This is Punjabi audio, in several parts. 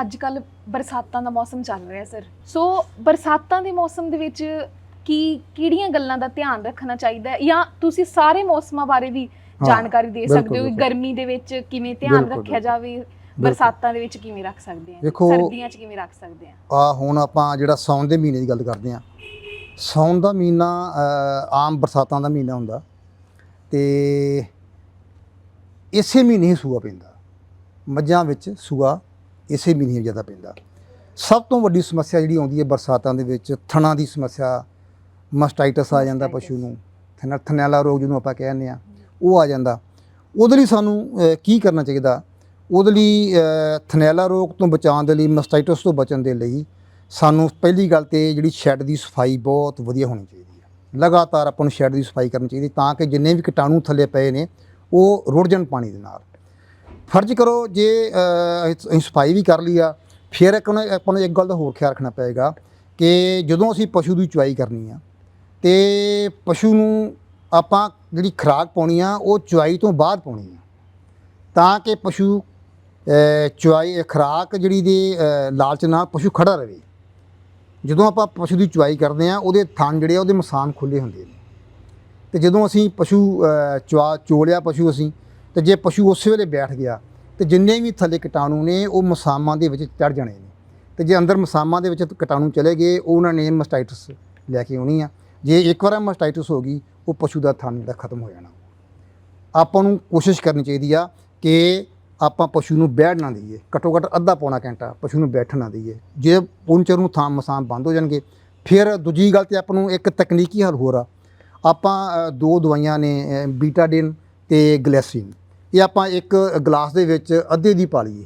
ਅੱਜ ਕੱਲ ਬਰਸਾਤਾਂ ਦਾ ਮੌਸਮ ਚੱਲ ਰਿਹਾ ਸਰ ਸੋ ਬਰਸਾਤਾਂ ਦੇ ਮੌਸਮ ਦੇ ਵਿੱਚ ਕੀ ਕਿਹੜੀਆਂ ਗੱਲਾਂ ਦਾ ਧਿਆਨ ਰੱਖਣਾ ਚਾਹੀਦਾ ਹੈ? ਜਾਂ ਤੁਸੀਂ ਸਾਰੇ ਮੌਸਮਾਂ ਬਾਰੇ ਵੀ ਹਾਂ, ਜਾਣਕਾਰੀ ਦੇ ਸਕਦੇ ਹੋ? ਕਿ। ਗਰਮੀ ਦੇ ਵਿੱਚ ਕਿਵੇਂ ਧਿਆਨ ਰੱਖਿਆ। ਜਾਵੇ? ਬਰਸਾਤਾਂ ਦੇ ਵਿੱਚ ਕਿਵੇਂ ਰੱਖ ਸਕਦੇ ਆ ਸਰਦੀਆਂ 'ਚ ਕਿਵੇਂ ਰੱਖ ਸਕਦੇ ਆ ਆ ਹੁਣ ਆਪਾਂ ਜਿਹੜਾ ਸਾਉਣ ਦੇ ਮਹੀਨੇ ਦੀ ਗੱਲ ਕਰਦੇ ਆ ਸਾਉਣ ਦਾ ਮਹੀਨਾ ਆਮ ਬਰਸਾਤਾਂ ਦਾ ਮਹੀਨਾ ਹੁੰਦਾ। ਤੇ ਇਸੇ ਮਹੀਨੇ ਹੀ ਸੂਆ ਪੈਂਦਾ। ਮੱਝਾਂ ਵਿੱਚ ਸੂਆ ਇਸੇ ਮਹੀਨੇ ਜ਼ਿਆਦਾ ਪੈਂਦਾ। ਸਭ ਤੋਂ ਵੱਡੀ ਸਮੱਸਿਆ ਜਿਹੜੀ ਆਉਂਦੀ ਹੈ ਬਰਸਾਤਾਂ ਦੇ ਵਿੱਚ ਥਣਾ ਦੀ ਸਮੱਸਿਆ ਮਸਟਾਈਟਸ ਆ ਜਾਂਦਾ ਪਸ਼ੂ ਨੂੰ ਥਨ ਥਨੈਲਾ ਰੋਗ ਜਿਹਨੂੰ ਆਪਾਂ ਕਹਿੰਦੇ ਆ ਉਹ ਆ ਜਾਂਦਾ। ਉਹਦੇ ਲਈ ਸਾਨੂੰ ਕੀ ਕਰਨਾ ਚਾਹੀਦਾ? ਉਹਦੇ ਲਈ ਥਨੈਲਾ ਰੋਗ ਤੋਂ ਬਚਾਉਣ ਦੇ ਲਈ ਮਸਟਾਈਟਸ ਤੋਂ ਬਚਣ ਦੇ ਲਈ ਸਾਨੂੰ ਪਹਿਲੀ ਗੱਲ ਤੇ ਜਿਹੜੀ ਸ਼ੈੱਡ ਦੀ ਸਫ਼ਾਈ ਬਹੁਤ ਵਧੀਆ ਹੋਣੀ ਚਾਹੀਦੀ ਹੈ। ਲਗਾਤਾਰ ਆਪਾਂ ਨੂੰ ਸ਼ੈੱਡ ਦੀ ਸਫ਼ਾਈ ਕਰਨੀ ਚਾਹੀਦੀ ਤਾਂ ਕਿ ਜਿੰਨੇ ਵੀ ਕੀਟਾਣੂ ਥੱਲੇ ਪਏ ਨੇ ਉਹ ਰੁੜ ਜਾਣ ਪਾਣੀ ਦੇ ਨਾਲ। ਫਰਜ਼ ਕਰੋ ਜੇ ਅਸੀਂ ਸਫ਼ਾਈ ਵੀ ਕਰ ਲਈ ਆ ਫਿਰ ਇੱਕ ਨਾ ਆਪਾਂ ਨੂੰ ਇੱਕ ਗੱਲ ਦਾ ਹੋਰ ਖਿਆਲ ਰੱਖਣਾ ਪਏਗਾ ਕਿ ਜਦੋਂ ਅਸੀਂ ਪਸ਼ੂ ਦੀ ਚੁਆਈ ਕਰਨੀ ਆ ਤੇ ਪਸ਼ੂ ਨੂੰ ਆਪਾਂ ਜਿਹੜੀ ਖੁਰਾਕ ਪਾਉਣੀ ਆ ਉਹ ਚੁਆਈ ਤੋਂ ਬਾਅਦ ਪਾਉਣੀ ਆ। ਤਾਂ ਕਿ ਪਸ਼ੂ ਚੁਆਈ ਖੁਰਾਕ ਜਿਹੜੀ ਦੇ ਲਾਲਚ ਨਾਲ ਪਸ਼ੂ ਖੜਾ ਰਹੇ। ਜਦੋਂ ਆਪਾਂ ਪਸ਼ੂ ਦੀ ਚੁਆਈ ਕਰਦੇ ਆ ਉਹਦੇ ਥਣ ਜਿਹੜੇ ਆ ਉਹਦੇ ਮਸਾਨ ਖੁੱਲੇ ਹੁੰਦੇ ਨੇ। ਤੇ ਜਦੋਂ ਅਸੀਂ ਪਸ਼ੂ ਅ, ਚੁਆ ਚੋਲਿਆ ਪਸ਼ੂ ਅਸੀਂ ਤੇ ਜੇ ਪਸ਼ੂ ਉਸੇ ਵੇਲੇ ਬੈਠ ਗਿਆ, ਤੇ ਜਿੰਨੇ ਵੀ ਥੱਲੇ ਕੀਟਾਣੂ ਨੇ, ਉਹ ਮਸਾਮਾਂ ਦੇ ਵਿੱਚ ਚੜ ਜਾਣੇ ਨੇ। ਤੇ ਜੇ ਅੰਦਰ ਮਸਾਮਾਂ ਦੇ ਵਿੱਚ ਕੀਟਾਣੂ ਚਲੇ ਗਏ ਉਹਨਾਂ ਨੇ ਮਸਟਾਈਟਸ ਲੈ ਕੇ ਆਉਣੀ ਆ। ਜੇ ਇੱਕ ਵਾਰ ਮਸਟਾਈਟਿਸ ਹੋ ਗਈ, ਉਹ ਪਸ਼ੂ ਦਾ ਥਣ ਜਿਹੜਾ ਖਤਮ ਹੋ ਜਾਣਾ। ਆਪਾਂ ਨੂੰ ਕੋਸ਼ਿਸ਼ ਕਰਨੀ ਚਾਹੀਦੀ ਆ ਕਿ ਆਪਾਂ ਪਸ਼ੂ ਨੂੰ ਬੈਠ ਨਾ ਦਈਏ। ਘੱਟੋ ਘੱਟ ਅੱਧਾ ਪੌਣਾ ਘੰਟਾ ਪਸ਼ੂ ਨੂੰ ਬੈਠਣ ਨਾ ਦਈਏ। ਜੇ ਪੌਂਚਰ ਨੂੰ ਥਾਂ ਮਸਾਂ ਬੰਦ ਹੋ ਜਾਣਗੇ, ਫਿਰ ਦੂਜੀ ਗੱਲ ਤੇ ਆਪਾਂ ਨੂੰ ਇੱਕ ਤਕਨੀਕੀ ਹੱਲ ਹੋਰ ਆ। ਆਪਾਂ ਦੋ ਦਵਾਈਆਂ ਨੇ ਬੀਟਾਡਿਨ ਤੇ ਗਲੈਸੀਨ ਇਹ ਆਪਾਂ ਇੱਕ ਗਲਾਸ ਦੇ ਵਿੱਚ ਅੱਧੇ ਦੀ ਪਾ ਲਈਏ।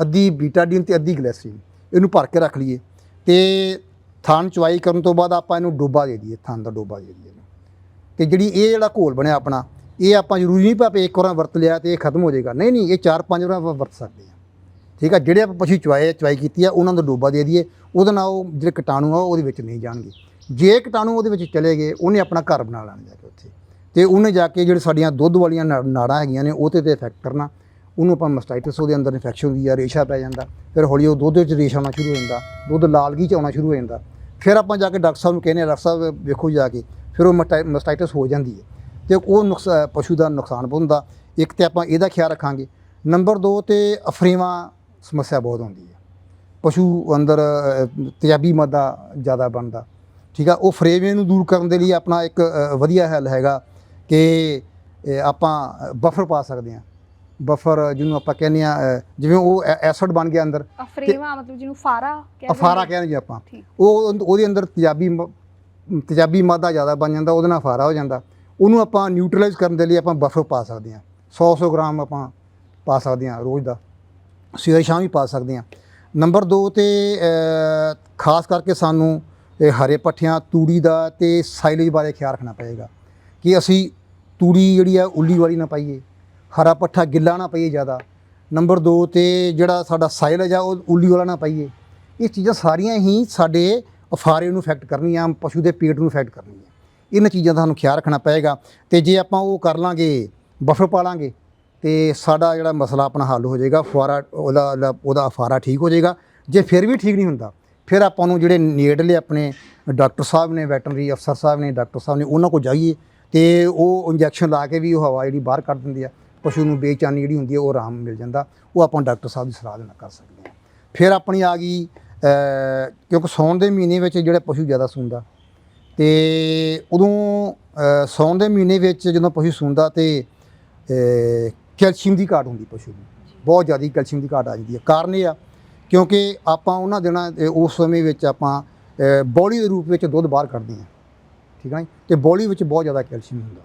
ਅੱਧੀ ਬੀਟਾਡੀਨ ਤੇ ਅੱਧੀ ਗਲੈਸਰੀਨ। ਇਹਨੂੰ ਭਰ ਕੇ ਰੱਖ ਲਈਏ ਤੇ ਥਾਨ ਚਵਾਈ ਕਰਨ ਤੋਂ ਬਾਅਦ ਆਪਾਂ ਇਹਨੂੰ ਡੋਬਾ ਦੇ ਦਈਏ ਥਾਨ ਦਾ ਡੋਬਾ ਦੇ ਦਈਏ ਇਹਨੂੰ। ਤੇ ਜਿਹੜੀ ਇਹ ਜਿਹੜਾ ਘੋਲ ਬਣਿਆ ਆਪਣਾ, ਇਹ ਆਪਾਂ ਜ਼ਰੂਰੀ ਨਹੀਂ ਭਾਵੇਂ ਇੱਕ ਵਾਰ ਵਰਤ ਲਿਆ ਤੇ ਇਹ ਖਤਮ ਹੋ ਜਾਏਗਾ। ਨਹੀਂ ਨਹੀਂ, ਇਹ ਚਾਰ ਪੰਜ ਵਾਰ ਆਪਾਂ ਵਰਤ ਸਕਦੇ ਹਾਂ। ਠੀਕ ਆ, ਜਿਹੜੇ ਆਪਾਂ ਪਸ਼ੂ ਚਵਾਏ ਚਵਾਈ ਕੀਤੀ ਆ, ਉਹਨਾਂ ਦਾ ਡੋਬਾ ਦੇ ਦਈਏ। ਉਹਦੇ ਨਾਲ ਉਹ ਜਿਹੜੇ ਕੀਟਾਣੂ ਆ, ਉਹ ਉਹਦੇ ਵਿੱਚ ਨਹੀਂ ਜਾਣਗੇ। ਜੇ ਕੀਟਾਣੂ ਉਹਦੇ ਵਿੱਚ ਚਲੇ ਗਏ, ਉਹਨੇ ਆਪਣਾ ਘਰ ਬਣਾ ਲੈਣਾ ਜਾ ਕੇ ਉੱਥੇ। ਤੇ ਉਹਨੇ ਜਾ ਕੇ ਜਿਹੜੇ ਸਾਡੀਆਂ ਦੁੱਧ ਵਾਲੀਆਂ ਨਾ- ਨਾੜਾਂ ਹੈਗੀਆਂ ਨੇ ਉਹ ਤੇ ਇਫੈਕਟ ਕਰਨਾ। ਉਹਨੂੰ ਆਪਾਂ ਮਸਟਾਈਟਿਸ ਉਹਦੇ ਅੰਦਰ ਇਨਫੈਕਸ਼ਨ ਹੁੰਦੀ ਆ ਰੇਸ਼ਾ ਪੈ ਜਾਂਦਾ। ਫਿਰ ਹੌਲੀ ਉਹ ਦੁੱਧ ਵਿੱਚ ਰੇਸ਼ਾ ਆਉਣਾ ਸ਼ੁਰੂ ਹੋ ਜਾਂਦਾ। ਦੁੱਧ ਲਾਲਗੀ ਚ ਆਉਣਾ ਸ਼ੁਰੂ ਹੋ ਜਾਂਦਾ। ਫਿਰ ਆਪਾਂ ਜਾ ਕੇ ਡਾਕਟਰ ਸਾਹਿਬ ਨੂੰ ਕਹਿੰਦੇ ਆ ਡਾਕਟਰ ਸਾਹਿਬ ਵੇਖੋ ਜਾ ਕੇ ਫਿਰ ਉਹ ਮਸਟਾਈ- ਮਸਟਾਈਟਸ ਹੋ ਜਾਂਦੀ ਹੈ। ਤੇ ਉਹ ਨੁਕਸ ਪਸ਼ੂ ਦਾ ਨੁਕਸਾਨ ਪਹੁੰਚਦਾ ਇੱਕ ਤੇ ਆਪਾਂ ਇਹਦਾ ਖਿਆਲ ਰੱਖਾਂਗੇ। ਨੰਬਰ 2 ਤੇ ਅਫਰੀਵਾ ਸਮੱਸਿਆ ਬਹੁਤ ਹੁੰਦੀ ਹੈ। ਪਸ਼ੂ ਅੰਦਰ ਅ, ਤੇਜ਼ਾਬੀ ਮਾਦਾ ਜ਼ਿਆਦਾ ਬਣਦਾ। ਠੀਕ ਆ ਉਹ ਫਰੇਵੇ ਨੂੰ ਦੂਰ ਕਰਨ ਦੇ ਲਈ ਆਪਣਾ ਇੱਕ ਵਧੀਆ ਹੱਲ ਹੈਗਾ। ਕਿ ਆਪਾਂ ਬਫਰ ਪਾ ਸਕਦੇ ਹਾਂ। ਬਫਰ ਜਿਹਨੂੰ ਆਪਾਂ ਕਹਿੰਦੇ ਆ ਜਿਵੇਂ ਉਹ ਐਸਿਡ ਬਣ ਗਿਆ ਅੰਦਰ ਅਫਰੀਵਾ ਮਤਲਬ ਜਿਹਨੂੰ ਫਾਰਾ ਕਹਿੰਦੇ ਅਫਾਰਾ। ਕਹਿੰਦੇ ਜੀ ਆਪਾਂ। ਉਹ ਉਹਦੇ ਅੰਦਰ ਤੇਜ਼ਾਬੀ ਤੇਜ਼ਾਬੀ ਮਾਦਾ ਜ਼ਿਆਦਾ ਬਣ ਜਾਂਦਾ ਉਹਦੇ ਨਾਲ ਫਾਰਾ ਹੋ ਜਾਂਦਾ। ਉਹਨੂੰ ਆਪਾਂ ਨਿਊਟਰਲਾਈਜ਼ ਕਰਨ ਦੇ ਲਈ ਆਪਾਂ ਬਫਰ ਪਾ ਸਕਦੇ ਹਾਂ। 100 100 ਗ੍ਰਾਮ ਆਪਾਂ ਪਾ ਸਕਦੇ ਹਾਂ ਰੋਜ਼ ਦਾ। ਸਵੇਰੇ ਸ਼ਾਮ ਵੀ ਪਾ ਸਕਦੇ ਹਾਂ। ਨੰਬਰ 2 ਤੇ ਖਾਸ ਕਰਕੇ ਸਾਨੂੰ ਇਹ ਹਰੇ ਪੱਠਿਆਂ ਤੂੜੀ ਦਾ ਤੇ ਸਾਈਲੇਜ ਬਾਰੇ ਖਿਆਲ ਰੱਖਣਾ ਪਏਗਾ। ਕਿ ਅਸੀਂ ਤੂੜੀ ਜਿਹੜੀ ਆ, ਉੱਲੀ ਵਾਲੀ ਨਾ ਪਾਈਏ, ਹਰਾ ਪੱਠਾ ਗਿੱਲਾ ਨਾ ਪਾਈਏ ਜ਼ਿਆਦਾ। ਨੰਬਰ 2 ਤੇ ਜਿਹੜਾ ਸਾਡਾ ਸਾਇਲਜ ਆ ਉਹ ਉੱਲੀ ਵਾਲਾ ਨਾ ਪਾਈਏ। ਇਹ ਚੀਜ਼ਾਂ ਸਾਰੀਆਂ ਹੀ ਸਾਡੇ ਅਫਾਰੇ ਨੂੰ ਇਫੈਕਟ ਕਰਨੀਆਂ, ਪਸ਼ੂ ਦੇ ਪੇਟ ਨੂੰ ਇਫੈਕਟ ਕਰਨੀਆਂ। ਇਹਨਾਂ ਚੀਜ਼ਾਂ ਦਾ ਸਾਨੂੰ ਖਿਆਲ ਰੱਖਣਾ ਪਏਗਾ ਤੇ ਜੇ ਆਪਾਂ ਉਹ ਕਰ ਲਾਂਗੇ ਬਫਰ ਪਾ ਲਾਂਗੇ, ਤੇ ਸਾਡਾ ਜਿਹੜਾ ਮਸਲਾ ਆਪਣਾ ਹੱਲ ਹੋ ਜਾਏਗਾ ਫੁਆਰਾ ਉਹਦਾ, ਉਹਦਾ- ਉਹਦਾ ਅਫਾਰਾ ਠੀਕ ਹੋ ਜਾਏਗਾ। ਜੇ ਫਿਰ ਵੀ ਠੀਕ ਨਹੀਂ ਹੁੰਦਾ, ਫਿਰ ਆਪਾਂ ਨੂੰ ਜਿਹੜੇ ਨੇੜਲੇ ਆਪਣੇ ਡਾਕਟਰ ਸਾਹਿਬ ਨੇ, ਵੈਟਰਨਰੀ ਅਫਸਰ ਸਾਹਿਬ ਨੇ, ਡਾਕਟਰ ਸਾਹਿਬ ਨੇ, ਉਹਨਾਂ ਕੋਲ ਜਾਈਏ। ਤੇ ਉਹ ਇੰਜੈਕਸ਼ਨ ਲਾ ਕੇ ਵੀ ਉਹ ਹਵਾ ਜਿਹੜੀ ਬਾਹਰ ਕੱਢ ਦਿੰਦੀ ਆ ਪਸ਼ੂ ਨੂੰ ਬੇਚੈਨੀ ਜਿਹੜੀ ਹੁੰਦੀ ਹੈ ਉਹ ਆਰਾਮ ਮਿਲ ਜਾਂਦਾ। ਉਹ ਆਪਾਂ ਡਾਕਟਰ ਸਾਹਿਬ ਦੀ ਸਲਾਹ ਦੇ ਨਾਲ ਕਰ ਸਕਦੇ ਹਾਂ। ਫਿਰ ਆਪਣੀ ਆ ਗਈ ਕਿਉਂਕਿ ਸੌਣ ਦੇ ਮਹੀਨੇ ਵਿੱਚ ਜਿਹੜਾ ਪਸ਼ੂ ਜ਼ਿਆਦਾ ਸੂੰਦਾ। ਤੇ ਉਦੋਂ ਅ, ਸੌਣ ਦੇ ਮਹੀਨੇ ਵਿੱਚ ਜਦੋਂ ਪਸ਼ੂ ਸੂੰਦਾ ਤੇ ਕੈਲਸ਼ੀਅਮ ਦੀ ਘਾਟ ਹੁੰਦੀ ਪਸ਼ੂ ਨੂੰ। ਬਹੁਤ ਜ਼ਿਆਦਾ ਕੈਲਸ਼ੀਅਮ ਦੀ ਘਾਟ ਆ ਜਾਂਦੀ ਹੈ ਕਾਰਨ ਇਹ ਆ ਕਿਉਂਕਿ ਆਪਾਂ ਉਹਨਾਂ ਦਿਨਾਂ ਅ, ਉਸ ਸਮੇਂ ਵਿੱਚ ਆਪਾਂ ਅ, ਦੇ ਰੂਪ ਵਿੱਚ ਦੁੱਧ ਬਾਹਰ ਕੱਢਦੇ ਹਾਂ। ਠੀਕ ਹੈ ਤੇ ਬੋਲੀ ਵਿੱਚ ਬਹੁਤ ਜ਼ਿਆਦਾ ਕੈਲਸ਼ੀਅਮ ਹੁੰਦਾ।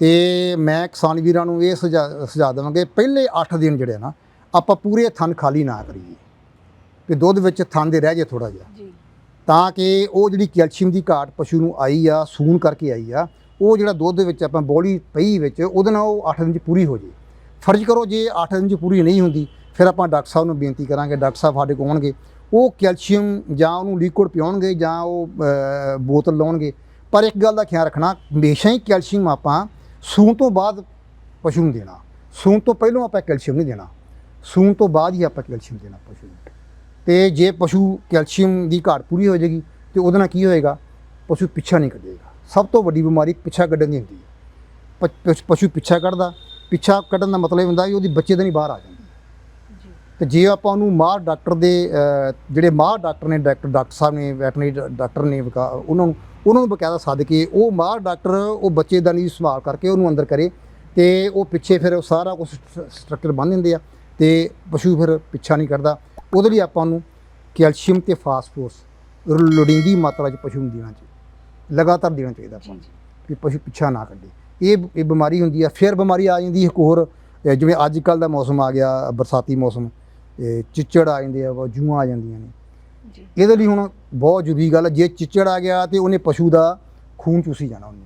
ਤੇ ਮੈਂ ਕਿਸਾਨ ਵੀਰਾਂ ਨੂੰ ਇਹ ਸੁਝਾਅ ਦੇਵਾਂਗੇ ਪਹਿਲੇ 8 ਦਿਨ ਜਿਹੜੇ ਨਾ ਆਪਾਂ ਪੂਰੇ ਥਣ ਖਾਲੀ ਨਾ ਕਰੀਏ। ਕਿ ਦੁੱਧ ਵਿੱਚ ਥਣ ਦੇ ਰਹਿ ਜੇ ਥੋੜਾ ਜਿਹਾ। ਜੀ। ਤਾਂ ਕਿ ਉਹ ਜਿਹੜੀ ਕੈਲਸ਼ੀਅਮ ਦੀ ਘਾਟ ਪਸ਼ੂ ਨੂੰ ਆਈ ਆ ਸੂਨ ਕਰਕੇ ਆਈ ਆ ਉਹ ਜਿਹੜਾ ਦੁੱਧ ਵਿੱਚ ਆਪਾਂ ਬੋਲੀ ਪਈ ਵਿੱਚ ਉਹਦੇ ਨਾਲ ਉਹ 8 ਦਿਨ ਚ ਪੂਰੀ ਹੋ ਜੇ। ਫਰਜ਼ ਕਰੋ ਜੇ 8 ਦਿਨ ਚ ਪੂਰੀ ਨਹੀਂ ਹੁੰਦੀ ਫਿਰ ਆਪਾਂ ਡਾਕਟਰ ਸਾਹਿਬ ਨੂੰ ਬੇਨਤੀ ਕਰਾਂਗੇ ਡਾਕਟਰ ਸਾਹਿਬ ਸਾਡੇ ਕੋਲ ਆਉਣਗੇ। ਉਹ ਕੈਲਸ਼ੀਅਮ ਜਾਂ ਉਹਨੂੰ ਲਿਕੁਇਡ ਪਿਉਣਗੇ ਜਾਂ ਉਹ ਬੋਤਲ ਲਾਉਣਗੇ ਪਰ ਇੱਕ ਗੱਲ ਦਾ ਖਿਆਲ ਰੱਖਣਾ, ਹਮੇਸ਼ਾ ਹੀ ਕੈਲਸ਼ੀਅਮ ਆਪਾਂ ਸੂਣ ਤੋਂ ਬਾਅਦ ਪਸ਼ੂ ਨੂੰ ਦੇਣਾ। ਸੂਣ ਤੋਂ ਪਹਿਲਾਂ ਆਪਾਂ ਕੈਲਸ਼ੀਅਮ ਨਹੀਂ ਦੇਣਾ। ਸੂਣ ਤੋਂ ਬਾਅਦ ਹੀ ਆਪਾਂ ਕੈਲਸ਼ੀਅਮ ਦੇਣਾ ਪਸ਼ੂ ਨੂੰ। ਤੇ ਜੇ ਪਸ਼ੂ ਕੈਲਸ਼ੀਅਮ ਦੀ ਘਾਟ ਪੂਰੀ ਹੋ ਜਾਏਗੀ, ਤੇ ਉਹਦੇ ਨਾਲ ਕੀ ਹੋਏਗਾ? ਪਸ਼ੂ ਪਿੱਛਾ ਨਹੀਂ ਕੱਢੇਗਾ। ਸਭ ਤੋਂ ਵੱਡੀ ਬਿਮਾਰੀ ਪਿੱਛਾ ਕੱਢਣ ਦੀ ਹੁੰਦੀ ਹੈ। ਪ- ਪਸ਼- ਪਸ਼ੂ ਪਿੱਛਾ ਕੱਢਦਾ। ਪਿੱਛਾ ਕੱਢਣ ਦਾ ਮਤਲਬ ਇਹ ਹੁੰਦਾ ਕਿ ਉਹਦੀ ਬੱਚੇ ਨਹੀਂ ਬਾਹਰ ਆ ਜਾਂਦਾ। ਤੇ ਜੇ ਆਪਾਂ ਉਹਨੂੰ ਮਾਹਰ ਡਾਕਟਰ ਦੇ ਜਿਹੜੇ ਮਾਹਰ ਡਾਕਟਰ ਨੇ ਡਾਕਟਰ ਡਾਕਟਰ ਸਾਹਿਬ ਨੇ ਵੈਟਰਨਰੀ ਡਾਕਟਰ ਨੇ ਉਹਨਾਂ ਨੂੰ ਉਹਨਾਂ ਨੂੰ ਬਕਾਇਦਾ ਸੱਦ ਕੇ ਉਹ ਮਾਹਰ ਡਾਕਟਰ ਉਹ ਬੱਚੇਦਾਨੀ ਦੀ ਸੰਭਾਲ ਕਰਕੇ ਉਹਨੂੰ ਅੰਦਰ ਕਰੇ ਤੇ ਉਹ ਪਿੱਛੇ ਫਿਰ ਉਹ ਸਾਰਾ ਕੁਝ ਸਟਰਕਚਰ ਬੰਨ ਦਿੰਦੇ ਆ ਤੇ ਪਸ਼ੂ ਫਿਰ ਪਿੱਛਾ ਨਹੀਂ ਕਰਦਾ। ਉਹਦੇ ਲਈ ਆਪਾਂ ਨੂੰ ਕੈਲਸ਼ੀਅਮ ਤੇ ਫਾਸਫੋਰਸ ਲੋੜੀਂਦੀ ਮਾਤਰਾ 'ਚ ਪਸ਼ੂ ਨੂੰ ਦੇਣਾ ਚਾਹੀਦਾ ਲਗਾਤਾਰ ਦੇਣਾ ਚਾਹੀਦਾ ਆਪਾਂ ਨੂੰ ਕਿ ਪਸ਼ੂ ਪਿੱਛਾ ਨਾ ਕੱਢੇ। ਇਹ ਇਹ ਬਿਮਾਰੀ ਹੁੰਦੀ ਆ ਫਿਰ ਬਿਮਾਰੀ ਆ ਜਾਂਦੀ ਹੈ ਇੱਕ ਹੋਰ ਜਿਵੇਂ ਅੱਜ ਕੱਲ ਦਾ ਮੌਸਮ ਆ ਗਿਆ ਬਰਸਾਤੀ ਮੌਸਮ। ਇਹ ਚਿੱਚੜ ਆ ਜਾਂਦੇ ਆ ਜੂਆਂ ਆ ਜਾਂਦੀਆਂ ਨੇ। ਜੀ। ਇਹਦੇ ਲਈ ਹੁਣ ਬਹੁਤ ਜ਼ਰੂਰੀ ਗੱਲ ਜੇ ਚਿੱਚੜ ਆ ਗਿਆ ਤੇ ਉਹਨੇ ਪਸ਼ੂ ਦਾ ਖੂਨ ਚੂਸੀ ਜਾਣਾ ਉਹਨੇ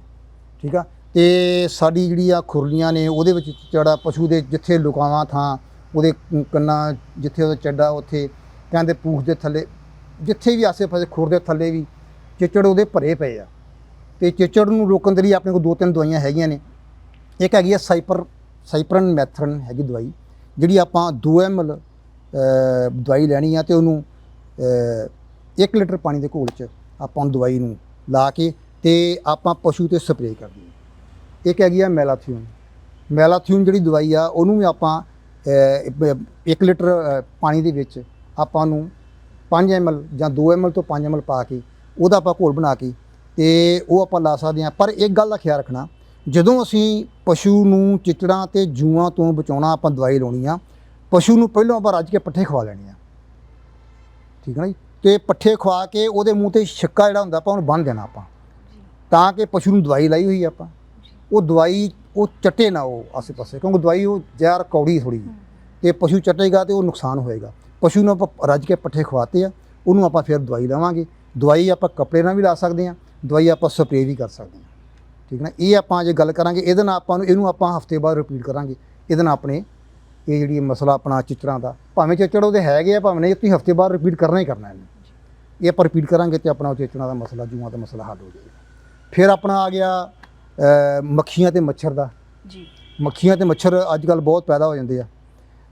ਠੀਕ ਆ? ਤੇ ਸਾਡੀ ਜਿਹੜੀ ਆ ਖੁਰਲੀਆਂ ਨੇ ਉਹਦੇ ਵਿੱਚ ਚਿੱਚੜ ਆ ਪਸ਼ੂ ਦੇ ਜਿੱਥੇ ਲੁਕਾਵਾਂ ਥਾਂ ਉਹਦੇ ਕੰਨਾਂ ਜਿੱਥੇ ਉਹਦਾ ਚੱਡਾ ਉੱਥੇ ਕਹਿੰਦੇ ਪੂਛ ਦੇ ਥੱਲੇ ਜਿੱਥੇ ਵੀ ਆਸੇ-ਪਾਸੇ ਖੁਰ ਦੇ ਥੱਲੇ ਵੀ ਚਿੱਚੜ ਉਹਦੇ ਭਰੇ ਪਏ ਆ। ਤੇ ਚਿੱਚੜ ਨੂੰ ਰੋਕਣ ਦੇ ਲਈ ਆਪਣੇ ਕੋਲ ਦੋ ਤਿੰਨ ਦਵਾਈਆਂ ਹੈਗੀਆਂ ਨੇ। ਇੱਕ ਹੈਗੀ ਆ ਸਾਈਪਰ ਸਾਈਪਰਨ ਮੈਥਰਨ ਹੈਗੀ ਦਵਾਈ ਜਿਹੜੀ ਆਪਾਂ 2 ml ਦਵਾਈ ਲੈਣੀ ਆ ਤੇ ਉਹਨੂੰ 1 ਲੀਟਰ ਪਾਣੀ ਦੇ ਘੋਲ 'ਚ ਆਪਾਂ ਉਹ ਦਵਾਈ ਨੂੰ ਲਾ ਕੇ ਤੇ ਆਪਾਂ ਪਸ਼ੂ ਤੇ ਸਪਰੇਅ ਕਰਦੇ ਹੈ ਇੱਕ ਹੈਗੀ ਆ ਮੈਲਾਥਿਓਨ ਮੈਲਾਥਿਓਨ ਜਿਹੜੀ ਦਵਾਈ ਆ, ਉਹਨੂੰ ਵੀ ਆਪਾਂ 1 ਲੀਟਰ ਪਾਣੀ ਦੇ ਵਿੱਚ ਆਪਾਂ ਨੂੰ 5 ml ਜਾਂ 2 ml ਤੋਂ 5 ml ਪਾ ਕੇ ਉਹਦਾ ਆਪਾਂ ਘੋਲ ਬਣਾ ਕੇ ਤੇ ਉਹ ਆਪਾਂ ਲਾ ਸਕਦੇ ਹਾਂ। ਪਰ ਇੱਕ ਗੱਲ ਦਾ ਖਿਆਲ ਰੱਖਣਾ, ਜਦੋਂ ਅਸੀਂ ਪਸ਼ੂ ਨੂੰ ਚਿਚੜਾਂ ਤੇ ਜੂਆਂ ਤੋਂ ਬਚਾਉਣਾ ਆਪਾਂ ਦਵਾਈ ਲਾਉਣੀ ਆ ਪਸ਼ੂ ਨੂੰ ਪਹਿਲਾਂ ਆਪਾਂ ਰੱਜ ਕੇ ਪੱਠੇ ਖਵਾ ਲੈਣੇ ਆ। ਠੀਕ ਹੈ ਨਾ ਜੀ? ਤੇ ਪੱਠੇ ਖਵਾ ਕੇ ਉਹਦੇ ਮੂੰਹ ਤੇ ਛਿੱਕਾ ਜਿਹੜਾ ਹੁੰਦਾ ਆਪਾਂ ਉਹਨੂੰ ਬੰਨ੍ਹ ਦੇਣਾ ਆਪਾਂ। ਤਾਂ ਕਿ ਪਸ਼ੂ ਨੂੰ ਦਵਾਈ ਲਾਈ ਹੋਈ ਆਪਾਂ। ਉਹ ਦਵਾਈ ਉਹ ਚੱਟੇ ਨਾ ਉਹ ਆਸੇ ਪਾਸੇ ਕਿਉਂਕਿ ਦਵਾਈ ਉਹ ਜ਼ਹਿਰ ਕੌੜੀ ਥੋੜੀ ਤੇ ਪਸ਼ੂ ਚੱਟੇਗਾ ਤੇ ਉਹ ਨੁਕਸਾਨ ਹੋਏਗਾ। ਪਸ਼ੂ ਨੂੰ ਆਪਾਂ ਰੱਜ ਕੇ ਪੱਠੇ ਖਵਾਤੇ ਆ ਉਹਨੂੰ ਆਪਾਂ ਫਿਰ ਦਵਾਈ ਲਾਵਾਂਗੇ। ਦਵਾਈ ਆਪਾਂ ਕੱਪੜੇ ਨਾਲ ਵੀ ਲਾ ਸਕਦੇ ਆ ਦਵਾਈ ਆਪਾਂ ਸਪਰੇਅ ਵੀ ਕਰ ਸਕਦੇ ਆ। ਠੀਕ ਨਾ? ਇਹ ਆਪਾਂ ਜੇ ਗੱਲ ਕਰਾਂਗੇ ਇਹਦੇ ਨਾਲ ਆਪਾਂ ਨੂੰ ਇਹਨੂੰ ਆਪਾਂ ਹਫ਼ਤੇ ਬਾਅਦ ਰਿਪੀਟ ਕਰਾਂਗੇ। ਇਹਦੇ ਨਾਲ ਆਪਣੇ ਇਹ ਜਿਹੜੀ ਮਸਲਾ ਆਪਣਾ ਚਿਚੜਾਂ ਦਾ ਭਾਵੇਂ ਚਿਚੜ ਉਹਦੇ ਹੈਗੇ ਆ ਭਾਵੇਂ ਨਹੀਂ ਤੁਸੀਂ ਹਫ਼ਤੇ ਬਾਅਦ ਰਿਪੀਟ ਕਰਨਾ ਹੀ ਕਰਨਾ ਇਹਨੂੰ। ਇਹ ਆਪਾਂ ਰਿਪੀਟ ਕਰਾਂਗੇ ਤੇ ਆਪਣਾ ਉਹ ਚਿਚੜਾਂ ਦਾ ਮਸਲਾ ਜੂਆਂ ਦਾ ਮਸਲਾ ਹੱਲ ਹੋ ਜਾਏਗਾ। ਫਿਰ ਆਪਣਾ ਆ ਗਿਆ ਮੱਖੀਆਂ ਤੇ ਮੱਛਰ ਦਾ। ਜੀ। ਮੱਖੀਆਂ ਤੇ ਮੱਛਰ ਅੱਜ ਕੱਲ ਬਹੁਤ ਪੈਦਾ ਹੋ ਜਾਂਦੇ ਆ।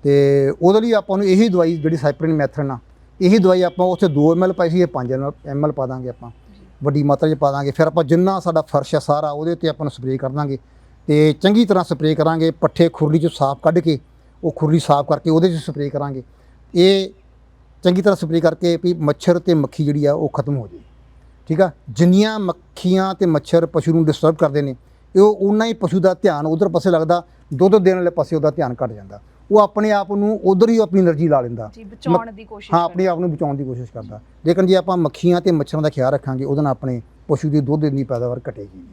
ਤੇ ਉਹਦੇ ਲਈ ਆਪਾਂ ਨੂੰ ਇਹੀ ਦਵਾਈ ਜਿਹੜੀ ਸਾਈਪਰਿਨ ਮੈਥਰਨ ਆ ਇਹੀ ਦਵਾਈ ਆਪਾਂ ਉੱਥੇ 2 ml ਪਾਈ ਸੀ ਇਹ 5 ml ਪਾ ਦਾਂਗੇ ਆਪਾਂ। ਵੱਡੀ ਮਾਤਰਾ 'ਚ ਪਾ ਦਾਂਗੇ। ਫਿਰ ਆਪਾਂ ਜਿੰਨਾ ਸਾਡਾ ਫਰਸ਼ ਆ ਸਾਰਾ ਉਹਦੇ ਉੱਤੇ ਆਪਾਂ ਨੂੰ ਸਪਰੇਅ ਕਰ ਦਾਂਗੇ। ਤੇ ਚੰਗੀ ਤਰ੍ਹਾਂ ਸਪਰੇਅ ਕਰਾਂਗੇ ਪੱਠੇ ਖੁਰਲੀ 'ਚੋਂ ਸਾਫ਼ ਕੱਢ ਕੇ ਉਹ ਖੁਰਲੀ ਸਾਫ਼ ਕਰਕੇ ਉਹਦੇ 'ਚ ਸਪਰੇਅ ਕਰਾਂਗੇ। ਇਹ ਚੰਗੀ ਤਰ੍ਹਾਂ ਸਪਰੇਅ ਕਰਕੇ ਵੀ ਮੱਛਰ ਤੇ ਮੱਖੀ ਜਿਹੜੀ ਆ ਉਹ ਖਤਮ ਹੋ ਜੇ। ਠੀਕ ਆ? ਜਿੰਨੀਆਂ ਮੱਖੀਆਂ ਤੇ ਮੱਛਰ ਪਸ਼ੂ ਨੂੰ ਡਿਸਟਰਬ ਕਰਦੇ ਨੇ ਇਹ ਉਹਨਾਂ ਹੀ ਪਸ਼ੂ ਦਾ ਧਿਆਨ ਉਧਰ ਪਾਸੇ ਲੱਗਦਾ ਦੁੱਧ ਦੇਣ ਵਾਲੇ ਪਾਸੇ ਉਹਦਾ ਧਿਆਨ ਘਟ ਜਾਂਦਾ। ਉਹ ਆਪਣੇ ਆਪ ਨੂੰ ਉਧਰ ਹੀ ਆਪਣੀ એનર્ਜੀ ਲਾ ਲੈਂਦਾ। ਜੀ ਬਚਾਉਣ ਦੀ ਕੋਸ਼ਿਸ਼ ਹਾਂ ਆਪਣੇ ਆਪ ਨੂੰ ਬਚਾਉਣ ਦੀ ਕੋਸ਼ਿਸ਼ ਕਰਦਾ। ਲੇਕਿਨ ਜੇ ਆਪਾਂ ਮੱਖੀਆਂ ਤੇ ਮੱਛਰਾਂ ਦਾ ਖਿਆਲ ਰੱਖਾਂਗੇ ਉਹਦੇ ਨਾਲ ਆਪਣੇ ਪਸ਼ੂ ਦੀ ਦੁੱਧ ਦੀ ਪੈਦਾਵਾਰ ਘਟੇਗੀ